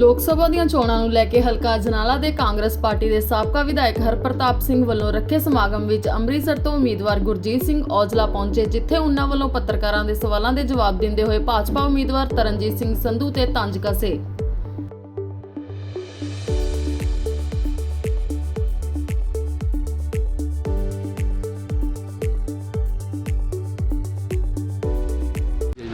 ਲੋਕ ਸਭਾ ਦੀਆਂ ਚੋਣਾਂ ਨੂੰ ਲੈ ਕੇ ਹਲਕਾ ਜਨਾਲਾ ਦੇ ਕਾਂਗਰਸ ਪਾਰਟੀ ਦੇ ਸਾਬਕਾ ਵਿਧਾਇਕ ਹਰਪ੍ਰਤਾਪ ਸਿੰਘ ਵੱਲੋਂ ਰੱਖੇ ਸਮਾਗਮ ਵਿੱਚ ਅੰਮ੍ਰਿਤਸਰ ਤੋਂ ਉਮੀਦਵਾਰ ਗੁਰਜੀਤ ਸਿੰਘ ਔਜਲਾ ਪਹੁੰਚੇ, ਜਿੱਥੇ ਉਹਨਾਂ ਵੱਲੋਂ ਪੱਤਰਕਾਰਾਂ ਦੇ ਸਵਾਲਾਂ ਦੇ ਜਵਾਬ ਦਿੰਦੇ ਹੋਏ ਭਾਜਪਾ ਉਮੀਦਵਾਰ ਤਰਨਜੀਤ ਸਿੰਘ ਸੰਧੂ ਤੇ ਤੰਜ ਕਸੇ।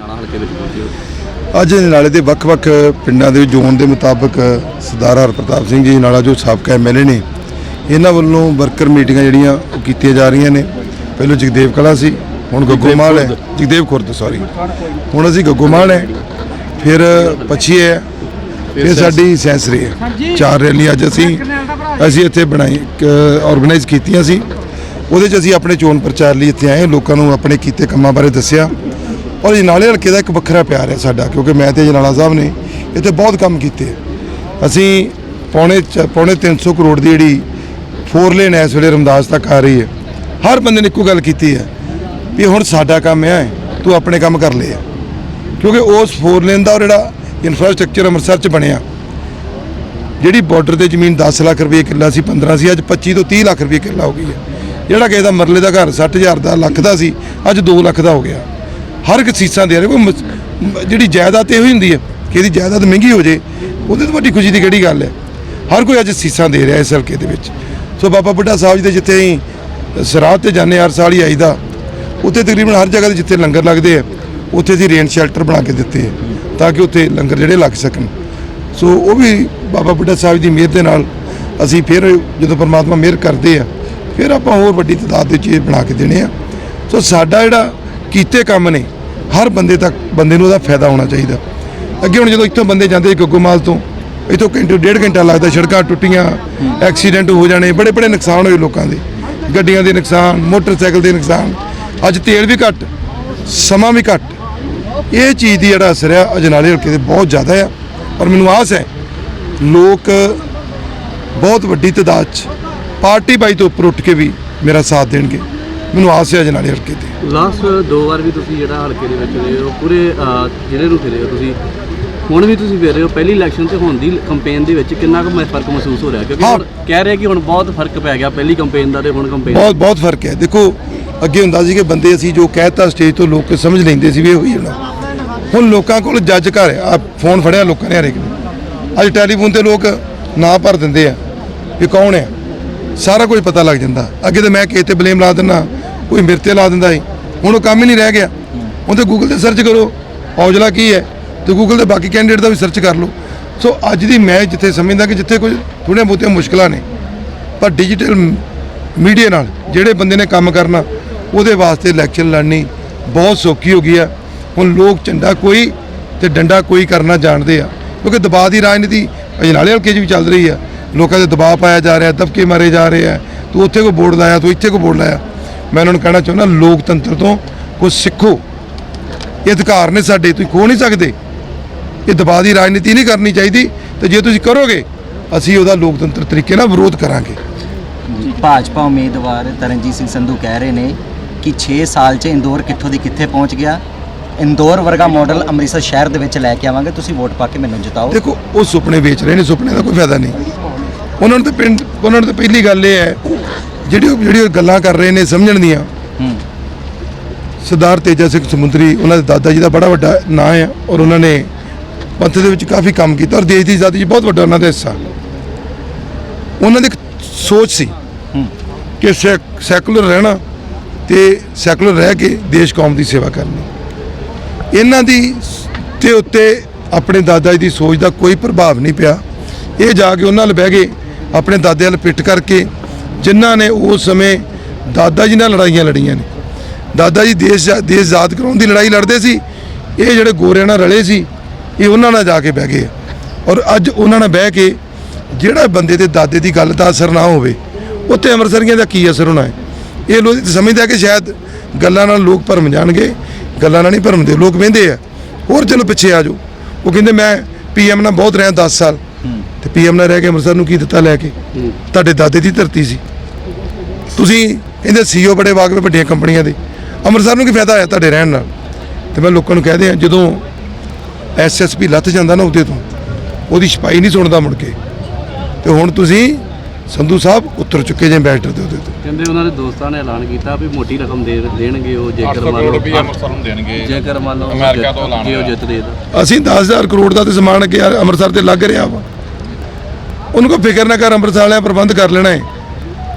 ਹਲਕੇ ਵਿੱਚ ਪਹੁੰਚੇ ਅੱਜ ਨਾਲੇ ਦੇ ਵੱਖ-ਵੱਖ ਪਿੰਡਾਂ ਦੇ ਜ਼ੋਨ ਦੇ ਮੁਤਾਬਕ ਸਰਦਾਰ ਹਰਪ੍ਰਤਾਪ ਸਿੰਘ ਜੀ ਨਾਲਾ ਜੋ ਸਾਬਕਾ ਐਮਐਲਏ ਨੇ ਇਹਨਾਂ ਵੱਲੋਂ ਵਰਕਰ ਮੀਟਿੰਗਾਂ ਜਿਹੜੀਆਂ ਉਹ ਕੀਤੀਆਂ ਜਾ ਰਹੀਆਂ ਨੇ। ਪਹਿਲਾਂ ਜਗਦੇਵ ਕਲਾ ਸੀ ਹੁਣ ਗੱਗੋਮਾਲ ਹੈ। ਜਗਦੇਵ ਖੁਰਦ ਸੌਰੀ ਹੁਣ ਅਸੀਂ ਗੱਗੋਮਾਲ ਹੈ ਫਿਰ ਪੱਛੀ ਹੈ ਫਿਰ ਸਾਡੀ ਸੈਂਸਰੀ ਹੈ। ਚਾਰ ਰੈਲੀ ਅੱਜ ਅਸੀਂ ਅਸੀਂ ਇੱਥੇ ਬਣਾਈ ਆਰਗੇਨਾਈਜ਼ ਕੀਤੀਆਂ ਸੀ। ਉਹਦੇ 'ਚ ਅਸੀਂ ਆਪਣੇ ਚੋਣ ਪ੍ਰਚਾਰ ਲਈ ਇੱਥੇ ਆਏ ਲੋਕਾਂ ਨੂੰ ਆਪਣੇ ਕੀਤੇ ਕੰਮਾਂ ਬਾਰੇ ਦੱਸਿਆ। ਔਰ ਜਨਾਲੇ ਹਲਕੇ ਦਾ ਇੱਕ ਵੱਖਰਾ ਪਿਆਰ ਹੈ ਸਾਡਾ, ਕਿਉਂਕਿ ਮੈਂ ਤੇ ਜਨਾਲਾ ਸਾਹਿਬ ਨੇ ਇੱਥੇ ਬਹੁਤ ਕੰਮ ਕੀਤੇ ਅਸੀਂ ਪੌਣੇ ਚ- ਪੌਣੇ 300 ਕਰੋੜ ਦੀ ਜਿਹੜੀ ਫੋਰ ਲੇਨ ਇਸ ਵੇਲੇ ਰਮਦਾਸ ਤੱਕ ਆ ਰਹੀ ਹੈ। ਹਰ ਬੰਦੇ ਨੇ ਇੱਕੋ ਗੱਲ ਕੀਤੀ ਹੈ ਵੀ ਹੁਣ ਸਾਡਾ ਕੰਮ ਹੈ, ਤੂੰ ਆਪਣੇ ਕੰਮ ਕਰ ਲੈ ਕਿਉਂਕਿ ਉਸ ਫੋਰ ਲੇਨ ਦਾ ਜਿਹੜਾ ਇਨਫਰਾਸਟ੍ਰਕਚਰ ਅੰਮ੍ਰਿਤਸਰ ਚ ਬਣਿਆ, ਜਿਹੜੀ ਬਾਰਡਰ ਤੇ ਜ਼ਮੀਨ 10 ਲੱਖ ਰੁਪਏ ਕਿੱਲਾ ਸੀ 15 ਸੀ, ਅੱਜ 25 ਤੋਂ 30 ਲੱਖ ਰੁਪਏ ਕਿੱਲਾ ਹੋ ਗਈ ਹੈ। ਜਿਹੜਾ ਕਿਸੇ ਦਾ ਮਰਲੇ ਦਾ ਘਰ 60000 ਦਾ, ਲੱਖ ਦਾ ਸੀ, ਅੱਜ 2 ਲੱਖ ਦਾ ਹੋ ਗਿਆ। ਹਰ ਇੱਕ ਸੀਸਾਂ ਦੇ ਰਹੇ ਜਿਹੜੀ ਜਾਇਦਾਦ ਤੇ ਇਹੋ ਹੀ ਹੁੰਦੀ ਹੈ ਕਿ ਇਹਦੀ ਜਾਇਦਾਦ ਮਹਿੰਗੀ ਹੋ ਜੇ, ਉਹਦੇ ਤੋਂ ਵੱਡੀ ਖੁਸ਼ੀ ਦੀ ਕਿਹੜੀ ਗੱਲ ਹੈ? ਹਰ ਕੋਈ ਅੱਜ ਸੀਸਾਂ ਦੇ ਰਿਹਾ ਇਸ ਹਲਕੇ ਦੇ ਵਿੱਚ। ਸੋ ਬਾਬਾ ਬੁੱਢਾ ਸਾਹਿਬ ਜੀ ਦੇ ਜਿੱਥੇ ਅਸੀਂ ਸਰਾਧ ਤੇ ਜਾਂਦੇ ਹਰ ਸਾਲ ਹੀ ਆਈਦਾ ਉੱਥੇ ਤਕਰੀਬਨ ਹਰ ਜਗ੍ਹਾ ਤੇ ਜਿੱਥੇ ਲੰਗਰ ਲੱਗਦੇ ਆ, ਉੱਥੇ ਅਸੀਂ ਰੇਨ ਸ਼ੈਲਟਰ ਬਣਾ ਕੇ ਦਿੱਤੇ ਆ, ਤਾਂ ਕਿ ਉੱਥੇ ਲੰਗਰ ਜਿਹੜੇ ਲੱਗ ਸਕਣ। ਸੋ ਉਹ ਵੀ ਬਾਬਾ ਬੁੱਢਾ ਸਾਹਿਬ ਦੀ ਮਿਹਰ ਦੇ ਨਾਲ ਅਸੀਂ ਫਿਰ ਜਦੋਂ ਪਰਮਾਤਮਾ ਮਿਹਰ ਕਰਦੇ ਆ, ਫਿਰ ਆਪਾਂ ਹੋਰ ਵੱਡੀ ਤਾਦਾਦ ਦੇ ਵਿੱਚ ਇਹ ਬਣਾ ਕੇ ਦੇਣੇ ਆ। ਸੋ ਸਾਡਾ ਜਿਹੜਾ ਕੀਤੇ ਕੰਮ ਨੇ ਹਰ ਬੰਦੇ ਤੱਕ ਬੰਦੇ ਨੂੰ ਉਹਦਾ ਫਾਇਦਾ ਹੋਣਾ ਚਾਹੀਦਾ। ਅੱਗੇ ਹੁਣ ਜਦੋਂ ਇੱਥੋਂ ਬੰਦੇ ਜਾਂਦੇ ਗੱਗੋਮਾਲ ਤੋਂ, ਇੱਥੋਂ ਘੰਟੇ, ਡੇਢ ਘੰਟਾ ਲੱਗਦਾ ਸੜਕਾਂ ਟੁੱਟੀਆਂ, ਐਕਸੀਡੈਂਟ ਹੋ ਜਾਣੇ, ਬੜੇ ਬੜੇ ਨੁਕਸਾਨ ਹੋਏ ਲੋਕਾਂ ਦੇ। ਗੱਡੀਆਂ ਦੇ ਨੁਕਸਾਨ, ਮੋਟਰਸਾਈਕਲ ਦੇ ਨੁਕਸਾਨ। ਅੱਜ ਤੇਲ ਵੀ ਘੱਟ, ਸਮਾਂ ਵੀ ਘੱਟ। ਇਹ ਚੀਜ਼ ਦੀ ਜਿਹੜਾ ਅਸਰ ਆ, ਅਜਨਾਲੇ ਹਲਕੇ ਤੇ ਬਹੁਤ ਜ਼ਿਆਦਾ ਆ। ਔਰ ਮੈਨੂੰ ਆਸ ਹੈ, ਲੋਕ ਬਹੁਤ ਵੱਡੀ ਤਾਦਾਦ 'ਚ, ਪਾਰਟੀ ਬਾਈ ਤੋਂ ਉੱਪਰ ਉੱਠ ਕੇ ਵੀ ਮੇਰਾ ਸਾਥ ਦੇਣਗੇ। ਮੈਨੂੰ ਆਸ ਹੈ ਅਜਨਾਲੇ ਹਲਕੇ ਤੇ। ਲਾਸਟ ਦੋ ਵਾਰ ਵੀ ਤੁਸੀਂ ਜਿਹੜਾ ਹਲਕੇ ਦੇ ਵਿੱਚ ਰਹੇ ਹੋ ਪੂਰੇ ਅਹ, ਜ਼ਿਲ੍ਹੇ ਨੂੰ ਫਿਰੇ ਹੋ ਤੁਸੀਂ। ਹੁਣ ਵੀ ਤੁਸੀਂ ਫਿਰ ਰਹੇ ਹੋ ਪਹਿਲੀ ਇਲੈਕਸ਼ਨ ਤੇ ਹੁਣ ਦੀ ਕੰਪੇਨ ਦੇ ਵਿੱਚ ਕਿੰਨਾ ਕੁ ਮ- ਫ਼ਰਕ ਮਹਿਸੂਸ ਹੋ ਰਿਹਾ? ਕਿਉਂਕਿ ਹਾਂ। ਹੁਣ ਕਹਿ ਰਹੇ ਕਿ ਹੁਣ ਬਹੁਤ ਫ਼ਰਕ ਪੈ ਗਿਆ ਪਹਿਲੀ ਕੰਪੇਨ ਦਾ ਤੇ ਹੁਣ ਕੰਪੇਨ ਬਹੁਤ ਬਹੁਤ ਫ਼ਰਕ ਹੈ। ਦੇਖੋ ਅੱਗੇ ਹੁੰਦਾ ਸੀ ਕਿ ਬੰਦੇ ਅਸੀਂ ਜੋ ਕਹਿਤਾ ਸਟੇਜ ਤੋਂ ਲੋਕ ਸਮਝ ਲੈਂਦੇ ਸੀ ਵੀ ਇਹ ਹੋਈ ਜਾਣਾ ਹੁਣ ਲੋਕਾਂ ਕੋਲ ਜੱਜ ਘਰ ਆ ਫੋਨ ਫੜਿਆ ਲੋਕਾਂ ਨੇ ਹਰੇਕ ਨੇ। ਅੱਜ ਟੈਲੀਫੋਨ ਤੇ ਲੋਕ ਨਾਂ ਭਰ ਦਿੰਦੇ ਆ ਵੀ ਕੌਣ ਹੈ? ਸਾਰਾ ਕੁਝ ਪਤਾ ਲੱਗ ਜਾਂਦਾ। ਅੱਗੇ ਤਾਂ ਮੈਂ ਕਿਸੇ ਤੇ ਬਲੇਮ ਲਾ ਦਿੰਦਾ, ਕੋਈ ਮੇਰੇ ਤੇ ਲਾ ਦਿੰਦਾ ਸੀ। ਹੁਣ ਉਹ ਕੰਮ ਹੀ ਨਹੀਂ ਰਹਿ ਗਿਆ। ਹੁਣ ਤੇ ਗੂਗਲ ਤੇ ਸਰਚ ਕਰੋ, ਔਜਲਾ ਕੀ ਹੈ? ਤੇ ਗੂਗਲ ਤੇ ਬਾਕੀ ਕੈਂਡੀਡੇਟ ਦਾ ਵੀ ਸਰਚ ਕਰ ਲਓ। ਸੋ ਅੱਜ ਦੀ ਮੈਂ ਜਿੱਥੇ ਸਮਝਦਾ ਕਿ ਜਿੱਥੇ ਕੁਝ ਥੋੜ੍ਹੀਆਂ ਬਹੁਤੀਆਂ ਮੁਸ਼ਕਲਾਂ ਨੇ, ਪਰ ਡਿਜੀਟਲ ਮੀਡੀਆ ਨਾਲ ਜਿਹੜੇ ਬੰਦੇ ਨੇ ਕੰਮ ਕਰਨਾ, ਉਹਦੇ ਵਾਸਤੇ ਇਲੈਕਸ਼ਨ ਲੜਨੀ ਬਹੁਤ ਸੌਖੀ ਹੋ ਗਈ ਆ। ਹੁਣ ਲੋਕ ਝੰਡਾ ਕੋਈ ਤੇ ਡੰਡਾ ਕੋਈ ਕਰਨਾ ਜਾਣਦੇ ਆ, ਕਿਉਂਕਿ ਦਬਾਅ ਦੀ ਰਾਜਨੀਤੀ ਅਜਨਾਲੇ ਹਲਕੇ 'ਚ ਵੀ ਚੱਲ ਰਹੀ ਆ। ਲੋਕਾਂ ਦੇ ਦਬਾਅ ਪਾਇਆ ਜਾ ਰਿਹਾ ਦਬਕੇ ਮਾਰੇ ਜਾ ਰਹੇ ਆ। ਤੂੰ ਉੱਥੇ ਕੋ ਬੋਰਡ ਲਾਇਆ ਤੂੰ ਇੱਥੇ ਕੋ ਬੋਰਡ ਲਾਇਆ। ਮੈਂ ਉਹਨਾਂ ਨੂੰ ਕਹਿਣਾ ਚਾਹੁੰਦਾ ਲੋਕਤੰਤਰ ਤੋਂ ਕੁਝ ਸਿੱਖੋ। ਇਹ ਅਧਿਕਾਰ ਨੇ ਸਾਡੇ ਤੁਸੀਂ ਖੋ ਨਹੀਂ ਸਕਦੇ। ਇਹ ਦਬਾਅ ਦੀ ਰਾਜਨੀਤੀ ਨਹੀਂ ਕਰਨੀ ਚਾਹੀਦੀ। ਤੇ ਜੇ ਤੁਸੀਂ ਕਰੋਗੇ ਅਸੀਂ ਉਹਦਾ ਲੋਕਤੰਤਰ ਤਰੀਕੇ ਨਾਲ ਵਿਰੋਧ ਕਰਾਂਗੇ। ਭਾਜਪਾ ਉਮੀਦਵਾਰ ਤਰਨਜੀਤ ਸਿੰਘ ਸੰਧੂ ਕਹਿ ਰਹੇ ਨੇ ਕਿ 6 ਸਾਲ 'ਚ ਇੰਦੌਰ ਕਿੱਥੋਂ ਦੀ ਕਿੱਥੇ ਪਹੁੰਚ ਗਿਆ? ਇੰਦੌਰ ਵਰਗਾ ਮਾਡਲ ਅੰਮ੍ਰਿਤਸਰ ਸ਼ਹਿਰ ਦੇ ਵਿੱਚ ਲੈ ਕੇ ਆਵਾਂਗੇ ਤੁਸੀਂ ਵੋਟ ਪਾ ਕੇ ਮੈਨੂੰ ਜਿਤਾਓ। ਦੇਖੋ ਉਹ ਸੁਪਨੇ ਵੇਚ ਰਹੇ ਨੇ ਸੁਪਨੇ ਦਾ ਕੋਈ ਫਾਇਦਾ ਨਹੀਂ। ਉਹਨਾਂ ਨੂੰ ਤਾਂ ਪਿੰਡ ਉਹਨਾਂ ਨੂੰ ਤਾਂ ਪਹਿਲੀ ਗੱਲ ਇਹ ਹੈ ਜਿਹੜੀ ਉਹ ਜਿਹੜੀ ਉਹ ਗੱਲਾਂ ਕਰ ਰਹੇ ਨੇ ਸਮਝਣ ਦੀਆਂ। ਸਰਦਾਰ ਤੇਜਾ ਸਿੰਘ ਸਮੁੰਦਰੀ ਉਹਨਾਂ ਦੇ ਦਾਦਾ ਜੀ ਦਾ ਬੜਾ ਵੱਡਾ ਨਾਂ ਹੈ ਔਰ ਉਹਨਾਂ ਨੇ ਪੰਥ ਦੇ ਵਿੱਚ ਕਾਫੀ ਕੰਮ ਕੀਤਾ ਔਰ ਦੇਸ਼ ਦੀ ਆਜ਼ਾਦੀ 'ਚ ਬਹੁਤ ਵੱਡਾ ਉਹਨਾਂ ਦਾ ਹਿੱਸਾ। ਉਹਨਾਂ ਦੀ ਸੋਚ ਸੀ ਕਿ ਸੈਕ- ਸੈਕੂਲਰ ਰਹਿਣਾ ਤੇ ਸੈਕੂਲਰ ਰਹਿ ਕੇ ਦੇਸ਼ ਕੌਮ ਦੀ ਸੇਵਾ ਕਰਨੀ। ਇਹਨਾਂ ਦੀ ਤੇ ਉੱਤੇ ਆਪਣੇ ਦਾਦਾ ਜੀ ਦੀ ਸੋਚ ਦਾ ਕੋਈ ਪ੍ਰਭਾਵ ਨਹੀਂ ਪਿਆ। ਇਹ ਜਾ ਕੇ ਉਹਨਾਂ ਨਾਲ ਬਹਿ ਗਏ। ਆਪਣੇ ਦਾਦੇ ਨਾਲ ਪਿੱਟ ਕਰਕੇ ਜਿਨ੍ਹਾਂ ਨੇ ਉਸ ਸਮੇਂ ਦਾਦਾ ਜੀ ਨਾਲ ਲੜਾਈਆਂ ਲੜੀਆਂ ਨੇ। ਦਾਦਾ ਜੀ ਦੇਸ਼ ਦੇਸ਼ ਆਜ਼ਾਦ ਕਰਾਉਣ ਦੀ ਲੜਾਈ ਲੜਦੇ ਸੀ। ਇਹ ਜਿਹੜੇ ਗੋਰਿਆਂ ਨਾਲ ਰਲੇ ਸੀ, ਇਹ ਉਹਨਾਂ ਨਾਲ ਜਾ ਕੇ ਬਹਿ ਗਏ। ਔਰ ਅੱਜ ਉਹਨਾਂ ਨਾਲ ਬਹਿ ਕੇ ਜਿਹੜਾ ਬੰਦੇ ਦੇ ਦਾਦੇ ਦੀ ਗੱਲ ਦਾ ਅਸਰ ਨਾ ਹੋਵੇ, ਉੱਥੇ ਅੰਮ੍ਰਿਤਸਰੀਆਂ ਦਾ ਕੀ ਅਸਰ ਹੋਣਾ ਹੈ? ਇਹ ਲੋਕ ਸਮਝਦੇ ਕਿ ਸ਼ਾਇਦ ਗੱਲਾਂ ਨਾਲ ਲੋਕ ਭਰਮ ਜਾਣਗੇ, ਗੱਲਾਂ ਨਾਲ ਨਹੀਂ ਭਰਮਦੇ, ਲੋਕ ਵਹਿੰਦੇ ਆ। ਹੋਰ ਚਲੋ ਪਿੱਛੇ ਆ ਜਾਓ। ਉਹ ਕਹਿੰਦੇ, ਮੈਂ ਪੀਐਮ ਨਾਲ ਬਹੁਤ ਰਿਹਾ 10 ਸਾਲ। ਤੇ ਪੀਐਮ ਨਾਲ ਰਹਿ ਕੇ ਅੰਮ੍ਰਿਤਸਰ ਨੂੰ ਕੀ ਦਿੱਤਾ ਲੈ ਕੇ? ਤੁਹਾਡੇ ਦਾਦੇ ਦੀ ਧਰਤੀ ਸੀ। ਤੁਸੀਂ ਕਹਿੰਦੇ ਸੀਓ ਬੜੇ ਵਾਕਵੇ ਵੱਡੀਆਂ ਕੰਪਨੀਆਂ ਦੇ। ਅੰਮ੍ਰਿਤਸਰ ਨੂੰ ਕੀ ਫਾਇਦਾ ਹੋਇਆ ਤੁਹਾਡੇ ਰਹਿਣ ਨਾਲ? ਤੇ ਮੈਂ ਲੋਕਾਂ ਨੂੰ ਕਹਦੇ ਆ ਜਦੋਂ ਐਸਐਸਪੀ ਲੱਥ ਜਾਂਦਾ ਨਾ ਉਹਦੇ ਤੋਂ ਉਹਦੀ ਛਪਾਈ ਨਹੀਂ ਸੁਣਦਾ ਮੁੜ ਕੇ। ਤੇ ਹੁਣ ਤੁਸੀਂ ਸੰਧੂ ਸਾਹਿਬ ਉਤਰ ਚੁੱਕੇ ਜੇ ਬੈਟਰ ਦੇ ਉਹਦੇ ਤੋਂ। ਕਹਿੰਦੇ ਉਹਨਾਂ ਦੇ ਦੋਸਤਾਂ ਨੇ ਐਲਾਨ ਕੀਤਾ ਵੀ ਮੋਟੀ ਰਕਮ ਦੇ ਦੇਣਗੇ ਉਹ ਜੇਕਰ 800 ਮੰਨ ਕਰੋੜ ਲਓ ਅੰਮ੍ਰਿਤਸਰ ਨੂੰ ਦੇਣਗੇ। ਜੇਕਰ ਮੰਨ ਲਓ ਅਮਰੀਕਾ ਤੋਂ ਐਲਾਨ ਜੇ ਉਹ ਹੋਇਆ। ਜਿੱਤ ਦੇ ਤਾਂ। ਅਸੀਂ 10000 ਕਰੋੜ ਦਾ ਤੇ ਸਮਾਨ ਅੱਗੇ ਅੰਮ੍ਰਿਤਸਰ ਤੇ ਲੱਗ ਰਿਹਾ ਵਾ। ਉਹਨੂੰ ਕੋਈ ਫਿਕਰ ਨਾ ਕਰ, ਅੰਮ੍ਰਿਤਸਰ ਵਾਲਿਆਂ ਪ੍ਰਬੰਧ ਕਰ ਲੈਣਾ ਹੈ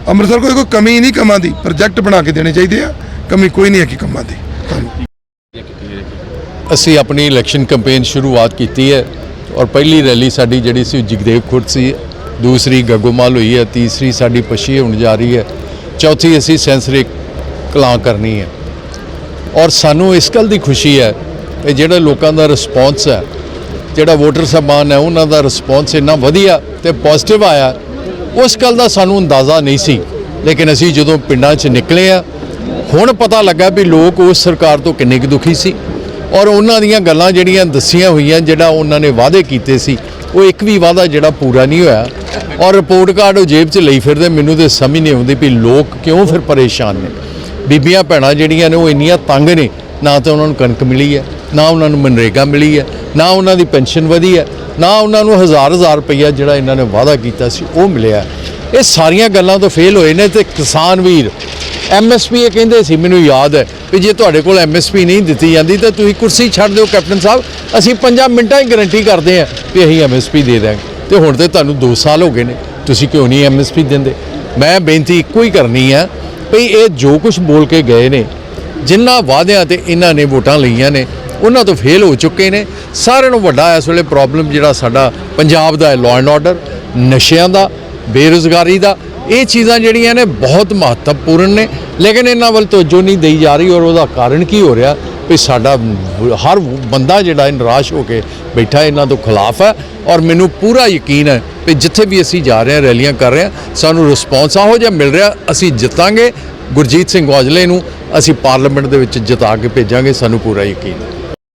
ਅੰਮ੍ਰਿਤਸਰ ਕੋਈ ਕੋਈ ਕਮੀ ਨਹੀਂ ਕਮਾਂ ਦੀ, ਪ੍ਰੋਜੈਕਟ ਬਣਾ ਕੇ ਦੇਣੇ ਚਾਹੀਦੇ ਆ। ਕਮੀ ਕੋਈ ਨਹੀਂ ਹੈ ਕਿ ਕੰਮਾਂ ਦੀ। ਅਸੀਂ ਆਪਣੀ ਇਲੈਕਸ਼ਨ ਕੈਂਪੇਨ ਸ਼ੁਰੂਆਤ ਕੀਤੀ ਹੈ ਔਰ ਪਹਿਲੀ ਰੈਲੀ ਸਾਡੀ ਜਿਹੜੀ ਸੀ ਜਗਦੇਵ ਖੁਰਦ ਸੀ। ਦੂਸਰੀ ਗੱਗੋਮਾਲ ਹੋਈ ਹੈ, ਤੀਸਰੀ ਸਾਡੀ ਪਛੀ ਹੋਣ ਜਾ ਰਹੀ ਹੈ। ਚੌਥੀ ਅਸੀਂ ਸੈਂਸਰਿਕ ਕਲਾਂ ਕਰਨੀ ਹੈ। ਔਰ ਸਾਨੂੰ ਇਸ ਗੱਲ ਦੀ ਖੁਸ਼ੀ ਹੈ ਕਿ ਜਿਹੜਾ ਲੋਕਾਂ ਦਾ ਰਿਸਪੌਂਸ ਹੈ ਜਿਹੜਾ ਵੋਟਰ ਸਾਹਿਬਾਨ ਹੈ, ਉਹਨਾਂ ਦਾ ਰਿਸਪੌਂਸ ਇੰਨਾ ਵਧੀਆ ਤੇ ਪੋਜ਼ਿਟਿਵ ਆਇਆ। ਉਸ ਗੱਲ ਦਾ ਸਾਨੂੰ ਅੰਦਾਜ਼ਾ ਨਹੀਂ ਸੀ, ਲੇਕਿਨ ਅਸੀਂ ਜਦੋਂ ਪਿੰਡਾਂ 'ਚ ਨਿਕਲੇ ਆ, ਹੁਣ ਪਤਾ ਲੱਗਾ ਵੀ ਲੋਕ ਉਸ ਸਰਕਾਰ ਤੋਂ ਕਿੰਨੇ ਕੁ ਦੁਖੀ ਸੀ। ਔਰ ਉਹਨਾਂ ਦੀਆਂ ਗੱਲਾਂ ਜਿਹੜੀਆਂ ਦੱਸੀਆਂ ਹੋਈਆਂ, ਜਿਹੜਾ ਉਹਨਾਂ ਨੇ ਵਾਅਦੇ ਕੀਤੇ ਸੀ, ਉਹ ਇੱਕ ਵੀ ਵਾਅਦਾ ਜਿਹੜਾ ਪੂਰਾ ਨਹੀਂ ਹੋਇਆ। ਔਰ ਰਿਪੋਰਟ ਕਾਰਡ ਉਹ ਜੇਬ 'ਚ ਲਈ ਫਿਰਦੇ, ਮੈਨੂੰ ਤੇ ਸਮਝ ਨਹੀਂ ਆਉਂਦੀ ਵੀ ਲੋਕ ਕਿਉਂ ਫਿਰ ਪਰੇਸ਼ਾਨ ਨੇ। ਬੀਬੀਆਂ ਭੈਣਾਂ ਜਿਹੜੀਆਂ ਨੇ, ਉਹ ਇੰਨੀਆਂ ਤੰਗ ਨੇ, ਨਾ ਤਾਂ ਉਹਨਾਂ ਨੂੰ ਕਣਕ ਮਿਲੀ ਹੈ। ਨਾ ਉਹਨਾਂ ਨੂੰ ਮਨਰੇਗਾ ਮਿਲੀ ਹੈ, ਨਾ ਉਹਨਾਂ ਦੀ ਪੈਨਸ਼ਨ ਵਧੀ ਹੈ, ਨਾ ਉਹਨਾਂ ਨੂੰ ਹਜ਼ਾਰ ਹਜ਼ਾਰ ਰੁਪਈਆ ਜਿਹੜਾ ਇਹਨਾਂ ਨੇ ਵਾਅਦਾ ਕੀਤਾ ਸੀ, ਉਹ ਮਿਲਿਆ ਇਹ ਸਾਰੀਆਂ ਗੱਲਾਂ ਤੋਂ ਫੇਲ ਹੋਏ ਨੇ ਤੇ ਕਿਸਾਨ ਵੀਰ ਐਮਐਸਪੀ ਇਹ ਕਹਿੰਦੇ ਸੀ, ਮੈਨੂੰ ਯਾਦ ਹੈ ਵੀ ਜੇ ਤੁਹਾਡੇ ਕੋਲ ਐਮਐਸਪੀ ਨਹੀਂ ਦਿੱਤੀ ਜਾਂਦੀ ਤਾਂ ਤੁਸੀਂ ਕੁਰਸੀ ਛੱਡ ਦਿਓ ਕੈਪਟਨ ਸਾਹਿਬ, ਅਸੀਂ 5 ਮਿੰਟਾਂ ਹੀ ਗਾਰੰਟੀ ਕਰਦੇ ਹਾਂ ਵੀ ਅਸੀਂ ਐਮਐਸਪੀ ਦੇ ਦਾਂਗੇ ਤੇ ਹੁਣ ਤੇ ਤੁਹਾਨੂੰ 2 ਸਾਲ ਹੋ ਗਏ ਨੇ, ਤੁਸੀਂ ਕਿਉਂ ਨਹੀਂ ਐਮਐਸਪੀ ਦਿੰਦੇ? ਮੈਂ ਬੇਨਤੀ ਇੱਕੋ ਹੀ ਕਰਨੀ ਆ ਵੀ ਇਹ ਜੋ ਕੁਝ ਬੋਲ ਕੇ ਗਏ ਨੇ ਜਿਨ੍ਹਾਂ ਵਾਅਦਿਆਂ ਤੇ ਇਹਨਾਂ ਨੇ ਵੋਟਾਂ ਲਈਆਂ ਨੇ ਉਹਨਾਂ ਤੋਂ ਫੇਲ ਹੋ ਚੁੱਕੇ ਨੇ। ਸਾਰਿਆਂ ਨੂੰ ਵੱਡਾ ਇਸ ਵੇਲੇ ਪ੍ਰੋਬਲਮ ਜਿਹੜਾ ਸਾਡਾ ਪੰਜਾਬ ਦਾ ਹੈ ਲਾਅ ਐਂਡ ਆਰਡਰ ਨਸ਼ਿਆਂ ਦਾ, ਬੇਰੁਜ਼ਗਾਰੀ ਦਾ। ਇਹ ਚੀਜ਼ਾਂ ਜਿਹੜੀਆਂ ਨੇ ਬਹੁਤ ਮਹੱਤਵਪੂਰਨ ਨੇ। ਲੇਕਿਨ ਇਹਨਾਂ ਵੱਲ ਤਵੱਜੋ ਨਹੀਂ ਦੇਈ ਜਾ ਰਹੀ ਔਰ ਉਹਦਾ ਕਾਰਨ ਕੀ ਹੋ ਰਿਹਾ? ਵੀ ਸਾਡਾ ਹਰ ਬੰਦਾ ਜਿਹੜਾ ਨਿਰਾਸ਼ ਹੋ ਕੇ ਬੈਠਾ ਇਹਨਾਂ ਤੋਂ ਖਿਲਾਫ ਹੈ ਔਰ ਮੈਨੂੰ ਪੂਰਾ ਯਕੀਨ ਹੈ ਵੀ ਜਿੱਥੇ ਵੀ ਅਸੀਂ ਜਾ ਰਹੇ ਹਾਂ, ਰੈਲੀਆਂ ਕਰ ਰਹੇ ਹਾਂ, ਸਾਨੂੰ ਰਿਸਪੌਂਸ ਆਹੋ ਜਿਹਾ ਮਿਲ ਰਿਹਾ, ਅਸੀਂ ਜਿੱਤਾਂਗੇ। ਗੁਰਜੀਤ ਸਿੰਘ ਔਜਲੇ ਨੂੰ ਅਸੀਂ ਪਾਰਲੀਮੈਂਟ ਦੇ ਵਿੱਚ ਜਿਤਾ ਕੇ ਭੇਜਾਂਗੇ, ਸਾਨੂੰ ਪੂਰਾ ਯਕੀਨ ਹੈ।